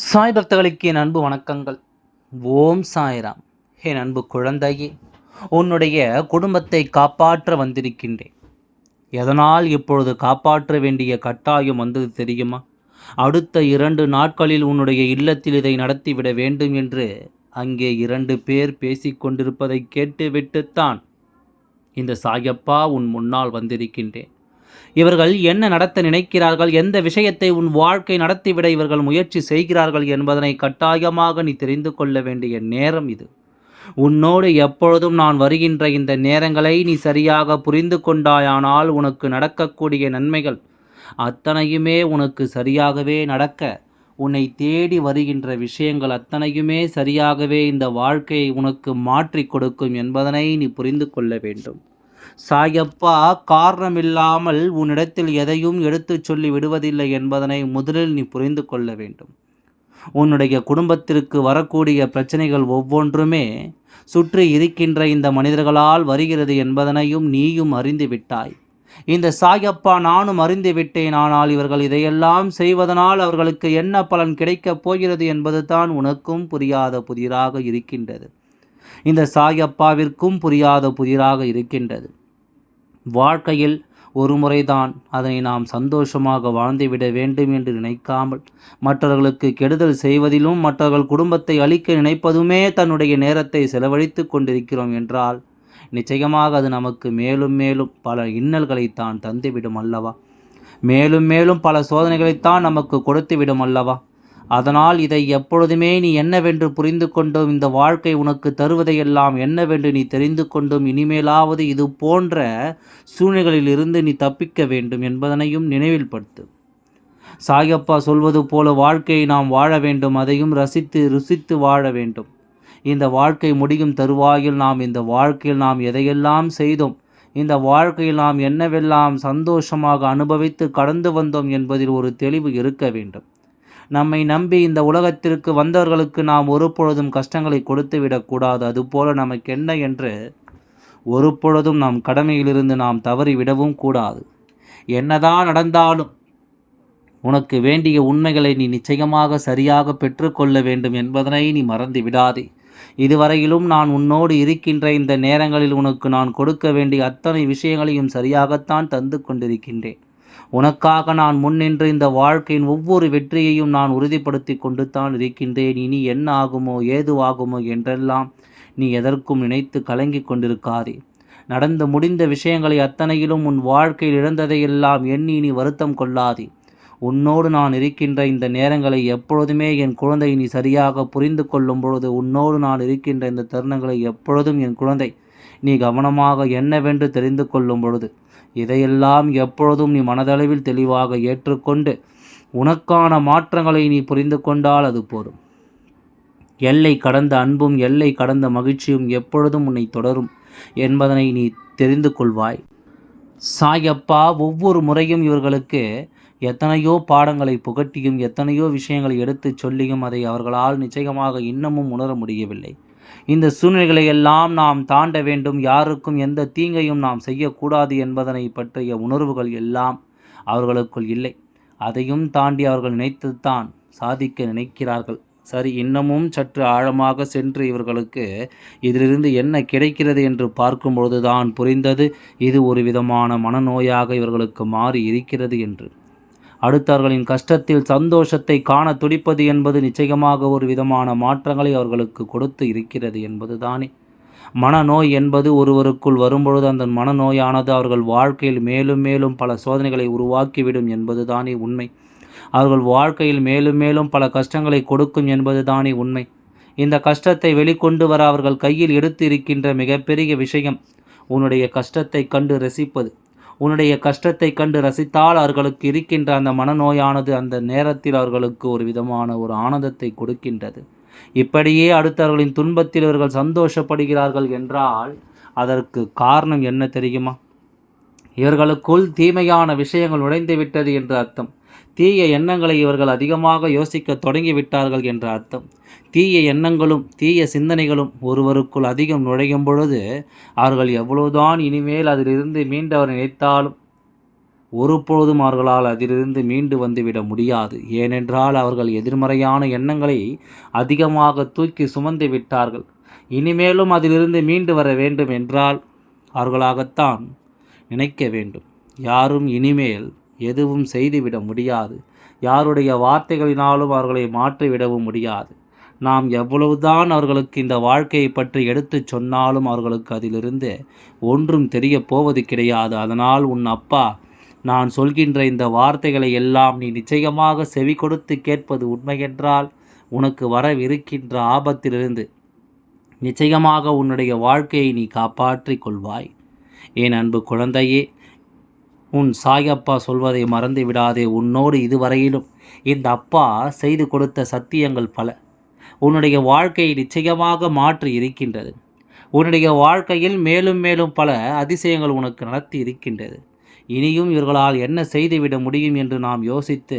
சாய் பக்தர்களுக்கு என் அன்பு வணக்கங்கள். ஓம் சாய்ராம். என் அன்பு குழந்தையே உன்னுடைய குடும்பத்தை காப்பாற்ற வந்திருக்கின்றேன். எதனால் இப்பொழுது காப்பாற்ற வேண்டிய கட்டாயம் வந்தது தெரியுமா? அடுத்த இரண்டு நாட்களில் உன்னுடைய இல்லத்தில் இதை நடத்திவிட வேண்டும் என்று அங்கே இரண்டு பேர் பேசிக்கொண்டிருப்பதை கேட்டுவிட்டுத்தான் இந்த சாயப்பா உன் முன்னால் வந்திருக்கின்றேன். இவர்கள் என்ன நடத்த நினைக்கிறார்கள்? எந்த விஷயத்தை உன் வாழ்க்கை நடத்திவிட இவர்கள் முயற்சி செய்கிறார்கள் என்பதனை கட்டாயமாக நீ தெரிந்து கொள்ள வேண்டிய நேரம் இது. உன்னோடு எப்பொழுதும் நான் வருகின்ற இந்த நேரங்களை நீ சரியாக புரிந்து கொண்டாயானால் உனக்கு நடக்கக்கூடிய நன்மைகள் அத்தனையுமே உனக்கு சரியாகவே நடக்க உன்னை தேடி வருகின்ற விஷயங்கள் அத்தனையுமே சரியாகவே இந்த வாழ்க்கையை உனக்கு மாற்றி கொடுக்கும் என்பதனை நீ புரிந்து கொள்ள வேண்டும். சாயப்பா காரணமில்லாமல் உன்னிடத்தில் எதையும் எடுத்துச் சொல்லி விடுவதில்லை என்பதனை முதலில் நீ புரிந்து கொள்ள வேண்டும். உன்னுடைய குடும்பத்திற்கு வரக்கூடிய பிரச்சனைகள் ஒவ்வொன்றுமே சுற்றி இருக்கின்ற இந்த மனிதர்களால் வருகிறது என்பதனையும் நீயும் அறிந்து விட்டாய். இந்த சாயப்பா நானும் அறிந்து விட்டேன். ஆனால் இவர்கள் இதையெல்லாம் செய்வதனால் அவர்களுக்கு என்ன பலன் கிடைக்கப் போகிறது என்பது தான் உனக்கும் புரியாத புதிராக இருக்கின்றது. இந்த சாயப்பாவிற்கும் புரியாத புதிராக இருக்கின்றது. வாழ்க்கையில் ஒரு முறைதான் அதனை நாம் சந்தோஷமாக வாழ்ந்துவிட வேண்டும் என்று நினைக்காமல் மற்றவர்களுக்கு கெடுதல் செய்வதிலும் மற்றவர்கள் குடும்பத்தை அழிக்க நினைப்பதுமே தன்னுடைய நேரத்தை செலவழித்து கொண்டிருக்கிறோம் என்றால் நிச்சயமாக அது நமக்கு மேலும் மேலும் பல இன்னல்களைத்தான் தந்துவிடும் அல்லவா? மேலும் மேலும் பல சோதனைகளைத்தான் நமக்கு கொடுத்துவிடும் அல்லவா? அதனால் இதை எப்பொழுதுமே நீ என்னவென்று புரிந்து கொண்டும் இந்த வாழ்க்கை உனக்கு தருவதையெல்லாம் என்னவென்று நீ தெரிந்து கொண்டும் இனிமேலாவது இது போன்ற சூழ்நிலைகளிலிருந்து நீ தப்பிக்க வேண்டும் என்பதனையும் நினைவில் படுத்து சாயப்பா சொல்வது போல வாழ்க்கையை நாம் வாழ வேண்டும் அதையும் ரசித்து ருசித்து வாழ வேண்டும். இந்த வாழ்க்கை முடியும் தருவாயில் நாம் இந்த வாழ்க்கையில் நாம் எதையெல்லாம் செய்தோம் இந்த வாழ்க்கையில் நாம் என்னவெல்லாம் சந்தோஷமாக அனுபவித்து கடந்து வந்தோம் என்பதில் ஒரு தெளிவு இருக்க வேண்டும். நம்மை நம்பி இந்த உலகத்திற்கு வந்தவர்களுக்கு நாம் ஒரு பொழுதும் கஷ்டங்களை கொடுத்து விடக்கூடாது. அதுபோல நமக்கு என்ன என்று ஒரு பொழுதும் நாம் கடமையிலிருந்து நாம் தவறி விடவும் கூடாது. என்னதான் நடந்தாலும் உனக்கு வேண்டிய உண்மைகளை நீ நிச்சயமாக சரியாக பெற்றுக்கொள்ள வேண்டும் என்பதனை நீ மறந்து விடாதே. இதுவரையிலும் நான் உன்னோடு இருக்கின்ற இந்த நேரங்களில் உனக்கு நான் கொடுக்க வேண்டிய அத்தனை விஷயங்களையும் சரியாகத்தான் தந்து கொண்டிருக்கின்றேன். உனக்காக நான் முன்னின்று இந்த வாழ்க்கையின் ஒவ்வொரு வெற்றியையும் நான் உறுதிப்படுத்தி கொண்டு தான் இருக்கின்றேன். இனி என்ன ஆகுமோ ஏதுவாகுமோ என்றெல்லாம் நீ எதற்கும் நினைத்து கலங்கி கொண்டிருக்காதே. நடந்து முடிந்த விஷயங்களை அத்தனையிலும் உன் வாழ்க்கையில் இழந்ததையெல்லாம் எண்ணி நீ வருத்தம் கொள்ளாதே. உன்னோடு நான் இருக்கின்ற இந்த நேரங்களை எப்பொழுதுமே என் குழந்தை நீ சரியாக புரிந்து கொள்ளும் பொழுது உன்னோடு நான் இருக்கின்ற இந்த தருணங்களை எப்பொழுதும் என் குழந்தை நீ கவனமாக என்னவென்று தெரிந்து கொள்ளும் பொழுது இதையெல்லாம் எப்பொழுதும் நீ மனதளவில் தெளிவாக ஏற்றுக்கொண்டு உனக்கான மாற்றங்களை நீ புரிந்து கொண்டால் அது போதும். எல்லை கடந்த அன்பும் எல்லை கடந்த மகிழ்ச்சியும் எப்பொழுதும் உன்னை தொடரும் என்பதனை நீ தெரிந்து கொள்வாய். சாயப்பா ஒவ்வொரு முறையும் இவர்களுக்கு எத்தனையோ பாடங்களை புகட்டியும் எத்தனையோ விஷயங்களை எடுத்துச் சொல்லியும் அதை அவர்களால் நிச்சயமாக இன்னமும் உணர முடியவில்லை. இந்த சூழ்நிலைகளை எல்லாம் நாம் தாண்ட வேண்டும். யாருக்கும் எந்த தீங்கையும் நாம் செய்யக்கூடாது என்பதனை பற்றிய உணர்வுகள் எல்லாம் அவர்களுக்குள் இல்லை. அதையும் தாண்டி அவர்கள் நினைத்துத்தான் சாதிக்க நினைக்கிறார்கள். சரி இன்னமும் சற்று ஆழமாக சென்று இவர்களுக்கு இதிலிருந்து என்ன கிடைக்கிறது என்று பார்க்கும்பொழுதுதான் புரிந்தது. இது ஒரு விதமான மனநோயாக இவர்களுக்கு மாறி இருக்கிறது என்று. அடுத்தவர்களின் கஷ்டத்தில் சந்தோஷத்தை காண துடிப்பது என்பது நிச்சயமாக ஒரு விதமான மாற்றங்களை அவர்களுக்கு கொடுத்து இருக்கிறது என்பது தானே மனநோய் என்பது ஒருவருக்குள் வரும்பொழுது அந்த மனநோயானது அவர்கள் வாழ்க்கையில் மேலும் மேலும் பல சோதனைகளை உருவாக்கிவிடும் என்பது தானே உண்மை. அவர்கள் வாழ்க்கையில் மேலும் மேலும் பல கஷ்டங்களை கொடுக்கும் என்பது தானே உண்மை. இந்த கஷ்டத்தை வெளிக்கொண்டு வர அவர்கள் கையில் எடுத்து இருக்கின்ற மிகப்பெரிய விஷயம் உன்னுடைய கஷ்டத்தை கண்டு ரசிப்பது. உன்னுடைய கஷ்டத்தை கண்டு ரசித்தால் அவர்களுக்கு இருக்கின்ற அந்த மனநோயானது அந்த நேரத்தில் அவர்களுக்கு ஒரு விதமான ஒரு ஆனந்தத்தை கொடுக்கின்றது. இப்படியே அடுத்தவர்களின் துன்பத்தில் அவர்கள் சந்தோஷப்படுகிறார்கள் என்றால் அதற்கு காரணம் என்ன தெரியுமா? இவர்களுக்குள் தீமையான விஷயங்கள் நுழைந்து விட்டது என்று அர்த்தம். தீய எண்ணங்களை இவர்கள் அதிகமாக யோசிக்க தொடங்கிவிட்டார்கள் என்ற அர்த்தம். தீய எண்ணங்களும் தீய சிந்தனைகளும் ஒருவருக்குள் அதிகம் நுழையும் பொழுது அவர்கள் எவ்வளவுதான் இனிமேல் அதிலிருந்து மீண்டவர் நினைத்தாலும் ஒருபொழுதும் அவர்களால் அதிலிருந்து மீண்டு வந்துவிட முடியாது. ஏனென்றால் அவர்கள் எதிர்மறையான எண்ணங்களை அதிகமாக தூக்கி சுமந்து விட்டார்கள். இனிமேலும் அதிலிருந்து மீண்டு வர வேண்டும் என்றால் அவர்களாகத்தான் நினைக்க வேண்டும். யாரும் இனிமேல் எதுவும் செய்துவிட முடியாது. யாருடைய வார்த்தைகளினாலும் அவர்களை மாற்றிவிடவும் முடியாது. நாம் எவ்வளவுதான் அவர்களுக்கு இந்த வாழ்க்கையை பற்றி எடுத்துச் சொன்னாலும் அவர்களுக்கு அதிலிருந்து ஒன்றும் தெரிய போவது கிடையாது. அதனால் உன் அப்பா நான் சொல்கின்ற இந்த வார்த்தைகளை எல்லாம் நீ நிச்சயமாக செவி கொடுத்து கேட்பது உண்மையென்றால் உனக்கு வரவிருக்கின்ற ஆபத்திலிருந்து நிச்சயமாக உன்னுடைய வாழ்க்கையை நீ காப்பாற்றிக் கொள்வாய். என் அன்பு குழந்தையே உன் சாயப்பா சொல்வதை மறந்து விடாதே உன்னோடு இதுவரையிலும். இந்த அப்பா செய்து கொடுத்த சத்தியங்கள் பல. உன்னுடைய வாழ்க்கையை நிச்சயமாக மாற்றி இருக்கின்றது. உன்னுடைய வாழ்க்கையில் மேலும் மேலும் பல அதிசயங்கள் உனக்கு நடத்தி இருக்கின்றது. இனியும் இவர்களால் என்ன செய்துவிட முடியும் என்று நாம் யோசித்து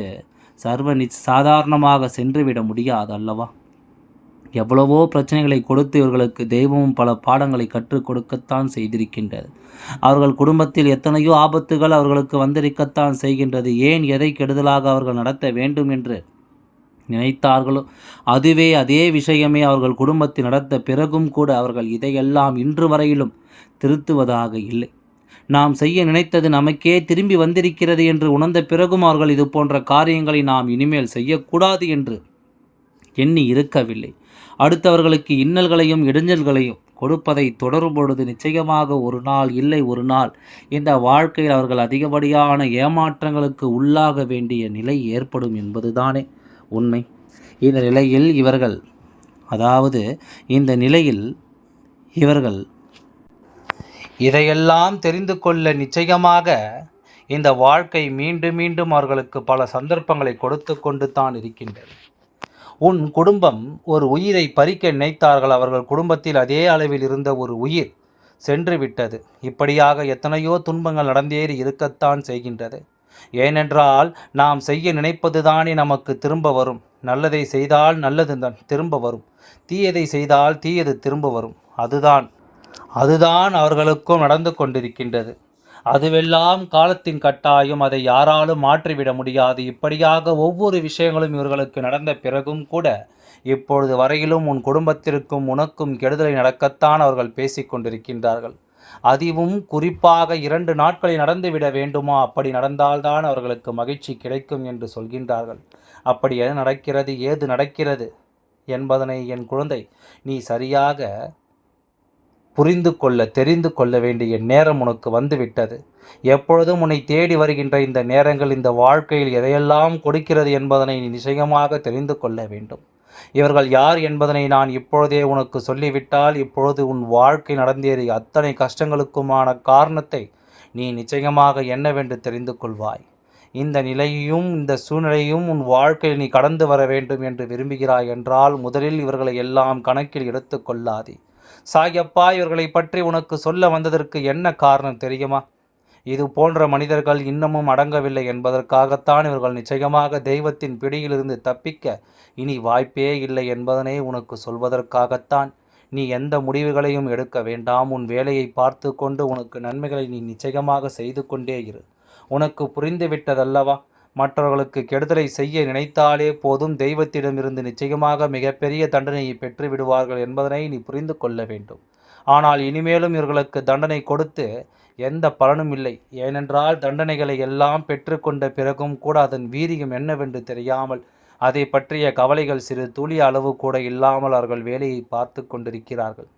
சர்வ நி சாதாரணமாக சென்றுவிட முடியாது அல்லவா எவ்வளவோ பிரச்சனைகளை கொடுத்து இவர்களுக்கு தெய்வமும் பல பாடங்களை கற்றுக் கொடுக்கத்தான் செய்திருக்கின்றது. அவர்கள் குடும்பத்தில் எத்தனையோ ஆபத்துகள் அவர்களுக்கு வந்திருக்கத்தான் செய்கின்றது. ஏன் எதை கெடுதலாக அவர்கள் நடத்த வேண்டும் என்று நினைத்தார்களோ அதுவே அதே விஷயமே அவர்கள் குடும்பத்தில் நடத்த பிறகும் கூட அவர்கள் இதையெல்லாம் இன்று வரையிலும் திருத்துவதாக இல்லை. நாம் செய்ய நினைத்தது நமக்கே திரும்பி வந்திருக்கிறது என்று உணர்ந்த பிறகும் அவர்கள் இது போன்ற காரியங்களை நாம் இனிமேல் செய்யக்கூடாது என்று எண்ணி இருக்கவில்லை. அடுத்தவர்களுக்கு இன்னல்களையும் இடைஞ்சல்களையும் கொடுப்பதை தொடரும் பொழுது நிச்சயமாக ஒரு நாள் இல்லை ஒரு நாள். இந்த வாழ்க்கையில் அவர்கள் அதிகப்படியான ஏமாற்றங்களுக்கு உள்ளாக வேண்டிய நிலை ஏற்படும் என்பதுதானே உண்மை. இந்த நிலையில் இவர்கள் அதாவது இந்த நிலையில் இவர்கள் இதையெல்லாம் தெரிந்து கொள்ள நிச்சயமாக இந்த வாழ்க்கை மீண்டும் மீண்டும் அவர்களுக்கு பல சந்தர்ப்பங்களை கொடுத்து கொண்டு தான் இருக்கின்றது. உன் குடும்பம் ஒரு உயிரை பறிக்க நினைத்தார்கள். அவர்கள் குடும்பத்தில் அதே அளவில் இருந்த ஒரு உயிர் சென்று விட்டது. இப்படியாக எத்தனையோ துன்பங்கள் நடந்தேறி இருக்கத்தான் செய்கின்றது. ஏனென்றால் நாம் செய்ய நினைப்பதுதானே நமக்கு திரும்ப வரும். நல்லதை செய்தால் நல்லது தான் திரும்ப வரும். தீயதை செய்தால் தீயது திரும்ப வரும். அதுதான் அதுதான் அவர்களுக்கும் நடந்து கொண்டிருக்கின்றது. அதுவெல்லாம் காலத்தின் கட்டாயம் அதை யாராலும் மாற்றிவிட முடியாது. இப்படியாக ஒவ்வொரு விஷயங்களும் இவர்களுக்கு நடந்த பிறகும் கூட இப்பொழுது வரையிலும் உன் குடும்பத்திற்கும் உனக்கும் கெடுதலை நடக்கத்தான் அவர்கள் பேசிக்கொண்டிருக்கின்றார்கள் அதுவும் குறிப்பாக இரண்டு நாட்களில் நடந்துவிட வேண்டுமா? அப்படி நடந்தால்தான் அவர்களுக்கு மகிழ்ச்சி கிடைக்கும் என்று சொல்கின்றார்கள். அப்படி என்ன நடக்கிறது? ஏது நடக்கிறது? என்பதனை என் குழந்தை நீ சரியாக புரிந்து கொள்ள தெரிந்து கொள்ள வேண்டிய நேரம் உனக்கு வந்துவிட்டது. எப்பொழுதும் உன்னை தேடி வருகின்ற இந்த நேரங்கள் இந்த வாழ்க்கையில் எதையெல்லாம் கொடுக்கிறது என்பதனை நீ நிச்சயமாக தெரிந்து கொள்ள வேண்டும். இவர்கள் யார் என்பதனை நான் இப்பொழுதே உனக்கு சொல்லிவிட்டால் இப்பொழுது உன் வாழ்க்கை நடந்தேறிய அத்தனை கஷ்டங்களுக்குமான காரணத்தை நீ நிச்சயமாக என்னவென்று தெரிந்து கொள்வாய். இந்த நிலையையும் இந்த சூழ்நிலையும் உன் வாழ்க்கையில் நீ கடந்து வர வேண்டும் என்று விரும்புகிறாய் என்றால் முதலில் இவர்களை எல்லாம் கணக்கில் எடுத்து கொள்ளாதே. சாயப்பா இவர்களை பற்றி உனக்கு சொல்ல வந்ததற்கு என்ன காரணம் தெரியுமா? இது போன்ற மனிதர்கள் இன்னமும் அடங்கவில்லை என்பதற்காகத்தான் இவர்கள் நிச்சயமாக தெய்வத்தின் பிடியிலிருந்து தப்பிக்க இனி வாய்ப்பே இல்லை என்பதனை உனக்கு சொல்வதற்காகத்தான் நீ எந்த முடிவுகளையும் எடுக்க வேண்டாம். உன் வேலையை பார்த்து கொண்டு உனக்கு நன்மைகளை நீ நிச்சயமாக செய்து கொண்டே இரு. உனக்கு புரிந்துவிட்டதல்லவா? மற்றவர்களுக்கு கெடுதலை செய்ய நினைத்தாலே போதும். தெய்வத்திடமிருந்து நிச்சயமாக மிகப்பெரிய தண்டனையை பெற்று விடுவார்கள் என்பதனை நீ புரிந்து கொள்ள வேண்டும். ஆனால் இனிமேலும் இவர்களுக்கு தண்டனை கொடுத்து எந்த பலனும் இல்லை. ஏனென்றால் தண்டனைகளை எல்லாம் பெற்றுக்கொண்ட பிறகும் கூட அதன் வீரியம் என்னவென்று தெரியாமல் அதை பற்றிய கவலைகள் சிறு துளி அளவு கூட இல்லாமல் அவர்கள் வேலையை பார்த்து கொண்டிருக்கிறார்கள்.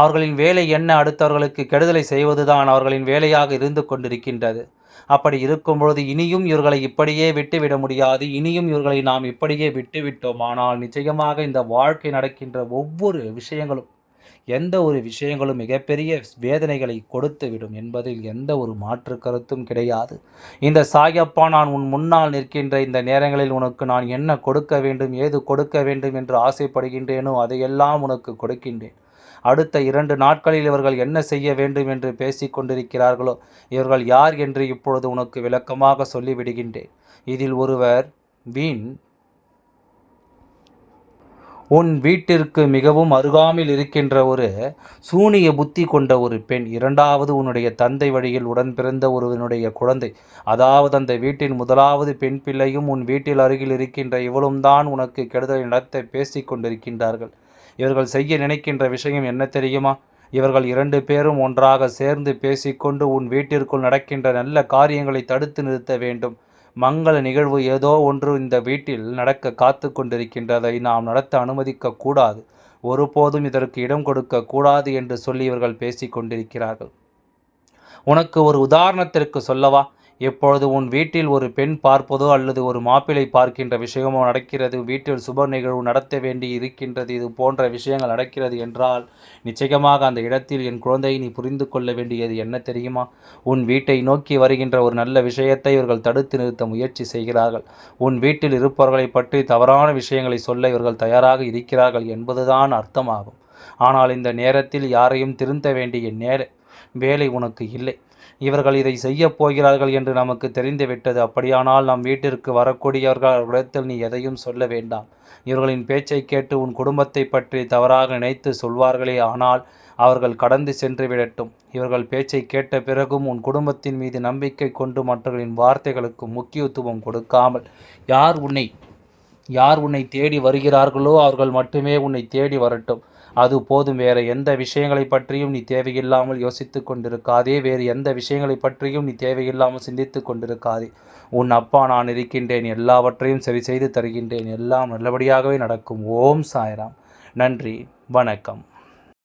அவர்களின் வேலை என்ன? அடுத்தவர்களுக்கு கெடுதலை செய்வதுதான் அவர்களின் வேலையாக இருந்து கொண்டிருக்கின்றது. அப்படி இருக்கும்பொழுது இனியும் இவர்களை இப்படியே விட்டுவிட முடியாது. இனியும் இவர்களை நாம் இப்படியே விட்டுவிட்டோம். ஆனால் நிச்சயமாக இந்த வாழ்க்கை நடக்கின்ற ஒவ்வொரு விஷயங்களும் எந்த ஒரு விஷயங்களும் மிகப்பெரிய வேதனைகளை கொடுத்து விடும் என்பதில் எந்த ஒரு மாற்று கருத்தும் கிடையாது. இந்த சாயப்பா நான் உன் முன்னால் நிற்கின்ற இந்த நேரங்களில் உனக்கு நான் என்ன கொடுக்க வேண்டும் ஏது கொடுக்க வேண்டும் என்று ஆசைப்படுகின்றேனோ அதையெல்லாம் உனக்கு கொடுக்கின்றேன். அடுத்த இரண்டு நாட்களில் இவர்கள் என்ன செய்ய வேண்டும் என்று பேசிக்கொண்டிருக்கிறார்களோ இவர்கள் யார் என்று இப்பொழுது உனக்கு விளக்கமாக சொல்லிவிடுகின்றேன். இதில் ஒருவர் வீண் உன் வீட்டிற்கு மிகவும் அருகாமையில் இருக்கின்ற ஒரு சூனிய புத்தி கொண்ட ஒரு பெண் இரண்டாவது உன்னுடைய தந்தை வழியில் உடன் பிறந்த ஒருவனுடைய குழந்தை அதாவது அந்த வீட்டின் முதலாவது பெண் பிள்ளையும் உன் வீட்டில் அருகில் இருக்கின்ற இவளும் தான் உனக்கு கெடுதல் நடத்த பேசிக் கொண்டிருக்கின்றார்கள். இவர்கள் செய்ய நினைக்கின்ற விஷயம் என்ன தெரியுமா? இவர்கள் இரண்டு பேரும் ஒன்றாக சேர்ந்து பேசிக்கொண்டு உன் வீட்டிற்குள் நடக்கின்ற நல்ல காரியங்களை தடுத்து நிறுத்த வேண்டும். மங்கள நிகழ்வு ஏதோ ஒன்று இந்த வீட்டில் நடக்க காத்து கொண்டிருக்கின்றதை நாம் நடத்த அனுமதிக்க கூடாது. ஒருபோதும் இதற்கு இடம் கொடுக்க கூடாது என்று சொல்லி இவர்கள் பேசிக் கொண்டிருக்கிறார்கள் உனக்கு ஒரு உதாரணத்திற்கு சொல்லவா? எப்பொழுது உன் வீட்டில் ஒரு பெண் பார்ப்பதோ அல்லது ஒரு மாப்பிளை பார்க்கின்ற விஷயமோ நடக்கிறது வீட்டில் சுப நிகழ்வு நடத்த வேண்டி இருக்கின்றது இது போன்ற விஷயங்கள் நடக்கிறது என்றால் நிச்சயமாக அந்த இடத்தில் என் குழந்தையை நீ புரிந்து கொள்ள வேண்டியது என்ன தெரியுமா? உன் வீட்டை நோக்கி வருகின்ற ஒரு நல்ல விஷயத்தை இவர்கள் தடுத்து நிறுத்த முயற்சி செய்கிறார்கள். உன் வீட்டில் இருப்பவர்களை பற்றி தவறான விஷயங்களை சொல்ல இவர்கள் தயாராக இருக்கிறார்கள் என்பதுதான் அர்த்தமாகும். ஆனால் இந்த நேரத்தில் யாரையும் திருந்த வேண்டிய நேர வேலை உனக்கு இல்லை. இவர்கள் இதை செய்யப் போகிறார்கள் என்று நமக்கு தெரிந்துவிட்டது. அப்படியானால் நம் வீட்டிற்கு வரக்கூடியவர்களிடத்தில் நீ எதையும் சொல்ல வேண்டாம். இவர்களின் பேச்சை கேட்டு உன் குடும்பத்தை பற்றி தவறாக நினைத்து சொல்வார்களே ஆனால் அவர்கள் கடந்து சென்று விடட்டும் இவர்கள் பேச்சை கேட்ட பிறகும் உன் குடும்பத்தின் மீது நம்பிக்கை கொண்டு மற்றவர்களின் வார்த்தைகளுக்கு முக்கியத்துவம் கொடுக்காமல் யார் உன்னை யார் உன்னை தேடி வருகிறார்களோ அவர்கள் மட்டுமே உன்னை தேடி வரட்டும். அது போதும். வேறு எந்த விஷயங்களை பற்றியும் நீ தேவையில்லாமல் யோசித்து கொண்டிருக்காதே. வேறு எந்த விஷயங்களை பற்றியும் நீ தேவையில்லாமல் சிந்தித்து கொண்டிருக்காதே. உன் அப்பா நான் இருக்கின்றேன். எல்லாவற்றையும் சரி செய்து தருகின்றேன். எல்லாம் நல்லபடியாகவே நடக்கும். ஓம் சாய்ராம். நன்றி. வணக்கம்.